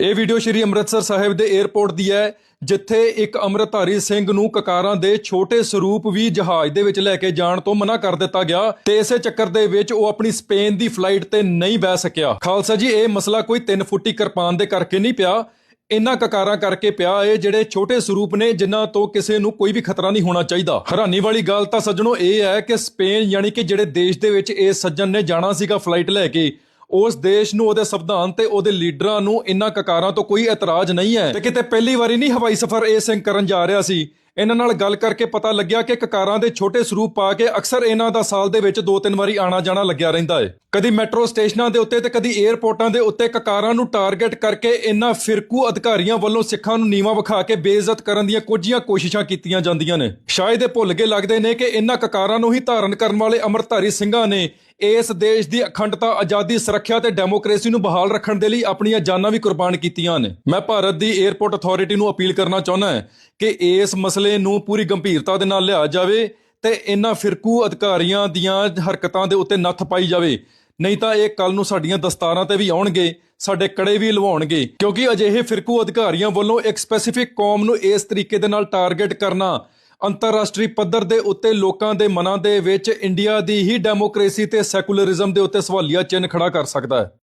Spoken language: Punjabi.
ਇਹ ਵੀਡੀਓ ਸ਼੍ਰੀ ਅੰਮ੍ਰਿਤਸਰ ਸਾਹਿਬ ਦੇ 에ਅਰਪੋਰਟ ਦੀ ਹੈ, ਜਿੱਥੇ ਇੱਕ ਅੰਮ੍ਰਿਤਧਾਰੀ ਸਿੰਘ ਨੂੰ ਕਕਾਰਾਂ ਦੇ ਛੋਟੇ ਸਰੂਪ ਵੀ ਜਹਾਜ਼ ਦੇ ਵਿੱਚ ਲੈ ਕੇ ਜਾਣ ਤੋਂ ਮਨਾ ਕਰ ਦਿੱਤਾ ਗਿਆ ਤੇ ਇਸੇ ਚੱਕਰ ਦੇ ਵਿੱਚ ਉਹ ਆਪਣੀ ਸਪੇਨ ਦੀ ਫਲਾਈਟ ਤੇ ਨਹੀਂ ਬਹਿ ਸਕਿਆ। ਖਾਲਸਾ ਜੀ, ਇਹ ਮਸਲਾ ਕੋਈ 3 ਫੁੱਟੀ ਕਿਰਪਾਨ ਦੇ ਕਰਕੇ ਨਹੀਂ ਪਿਆ। ਇਹਨਾਂ ਕਕਾਰਾਂ ਕਰਕੇ ਪਿਆ ਇਹ ਜਿਹੜੇ ਛੋਟੇ ਸਰੂਪ ਨੇ, ਜਿਨ੍ਹਾਂ ਤੋਂ ਕਿਸੇ ਨੂੰ ਕੋਈ ਵੀ ਖਤਰਾ ਨਹੀਂ ਹੋਣਾ ਚਾਹੀਦਾ। ਹੈਰਾਨੀ ਵਾਲੀ ਗੱਲ ਤਾਂ ਸੱਜਣੋ ਇਹ ਹੈ ਕਿ ਸਪੇਨ ਯਾਨੀ ਕਿ ਜਿਹੜੇ ਦੇਸ਼ ਦੇ ਵਿੱਚ ਇਹ ਸੱਜਣ ਨੇ ਜਾਣਾ ਸੀਗਾ ਫਲਾਈਟ ਲੈ ਕੇ ਉਸ ਦੇਸ਼ ਨੂੰ, ਉਹਦੇ ਸੰਵਿਧਾਨ ਤੇ ਉਹਦੇ ਲੀਡਰਾਂ ਨੂੰ ਇਹਨਾਂ ਕਕਾਰਾਂ ਤੋਂ ਕੋਈ ਇਤਰਾਜ਼ ਨਹੀਂ ਹੈ। ਤੇ ਕਿਤੇ ਪਹਿਲੀ ਵਾਰੀ ਨਹੀਂ ਹਵਾਈ ਸਫ਼ਰ ਇਹ ਸਿੰਘ ਕਰਨ ਜਾ ਰਿਹਾ ਸੀ? ਇਹਨਾਂ ਨਾਲ ਗੱਲ ਕਰਕੇ ਪਤਾ ਲੱਗਿਆ ਕਿ ਕਕਾਰਾਂ ਦੇ ਛੋਟੇ ਸਰੂਪ ਪਾ ਕੇ ਅਕਸਰ ਇਹਨਾਂ ਦਾ ਸਾਲ ਦੇ ਵਿੱਚ ਦੋ ਤਿੰਨ ਵਾਰੀ ਆਣਾ ਜਾਣਾ ਲੱਗਿਆ ਰਹਿੰਦਾ ਹੈ। ਕਦੀ ਮੈਟਰੋ ਸਟੇਸ਼ਨਾਂ ਦੇ ਉੱਤੇ ਤੇ ਕਦੀ 에ਅਰਪੋਰਟਾਂ ਦੇ ਉੱਤੇ ਕਕਾਰਾਂ ਨੂੰ ਟਾਰਗੇਟ ਕਰਕੇ ਇਹਨਾਂ ਫਿਰਕੂ ਅਧਿਕਾਰੀਆਂ ਵੱਲੋਂ ਸਿੱਖਾਂ ਨੂੰ ਨੀਵਾ ਵਿਖਾ ਕੇ ਬੇਇੱਜ਼ਤ ਕਰਨ ਦੀਆਂ ਕੁਝੀਆਂ ਕੋਸ਼ਿਸ਼ਾਂ ਕੀਤੀਆਂ ਜਾਂਦੀਆਂ ਨੇ। ਸ਼ਾਇਦ ਇਹ ਭੁੱਲ ਗਏ ਲੱਗਦੇ ਨੇ ਕਿ ਇਹਨਾਂ ਕਕਾਰਾਂ ਨੂੰ ਹੀ ਧਾਰਨ ਕਰਨ ਵਾਲੇ ਅਮਰਧਾਰੀ ਸਿੰਘਾਂ ਨੇ ਇਸ ਦੇਸ਼ ਦੀ ਅਖੰਡਤਾ, ਆਜ਼ਾਦੀ, ਸੁਰੱਖਿਆ ਤੇ ਡੈਮੋਕ੍ਰੇਸੀ ਨੂੰ ਬਹਾਲ ਰੱਖਣ ਦੇ ਲਈ ਆਪਣੀਆਂ ਜਾਨਾਂ ਵੀ ਕੁਰਬਾਨ ਕੀਤੀਆਂ ਨੇ। ਮੈਂ ਭਾਰਤ ਦੀ 에ਅਰਪੋਰਟ ਅਥਾਰਟੀ ਨੂੰ ਅਪੀਲ ਕਰਨਾ ਚਾਹੁੰਦਾ ਹਾਂ ਕਿ ਇਸ ਮਸਲੇ ਮਸਲੇ ਨੂੰ ਪੂਰੀ ਗੰਭੀਰਤਾ ਦੇ ਨਾਲ ਲਿਆ ਜਾਵੇ ਤੇ ਇਹਨਾਂ ਫਿਰਕੂ ਅਧਿਕਾਰੀਆਂ ਦੀਆਂ ਹਰਕਤਾਂ ਦੇ ਉੱਤੇ ਨੱਥ ਪਾਈ ਜਾਵੇ। ਨਹੀਂ ਤਾਂ ਇਹ ਕੱਲ ਨੂੰ ਸਾਡੀਆਂ ਦਸਤਾਰਾਂ ਤੇ ਵੀ ਆਉਣਗੇ, ਸਾਡੇ ਕੜੇ ਵੀ ਲਵਾਉਣਗੇ। ਕਿਉਂਕਿ ਅਜਿਹੇ ਫਿਰਕੂ ਅਧਿਕਾਰੀਆਂ ਵੱਲੋਂ ਇੱਕ ਸਪੈਸੀਫਿਕ ਕੌਮ ਨੂੰ ਇਸ ਤਰੀਕੇ ਦੇ ਨਾਲ ਟਾਰਗੇਟ ਕਰਨਾ, ਅੰਤਰਰਾਸ਼ਟਰੀ ਪੱਧਰ ਦੇ ਉੱਤੇ ਲੋਕਾਂ ਦੇ ਮਨਾਂ ਦੇ ਵਿੱਚ ਇੰਡੀਆ ਦੀ ਹੀ ਡੈਮੋਕ੍ਰੇਸੀ ਤੇ ਸੈਕੂਲਰਿਜ਼ਮ ਦੇ ਉੱਤੇ ਸਵਾਲੀਆ ਚਿੰਨ੍ਹ ਖੜਾ ਕਰ ਸਕਦਾ ਹੈ।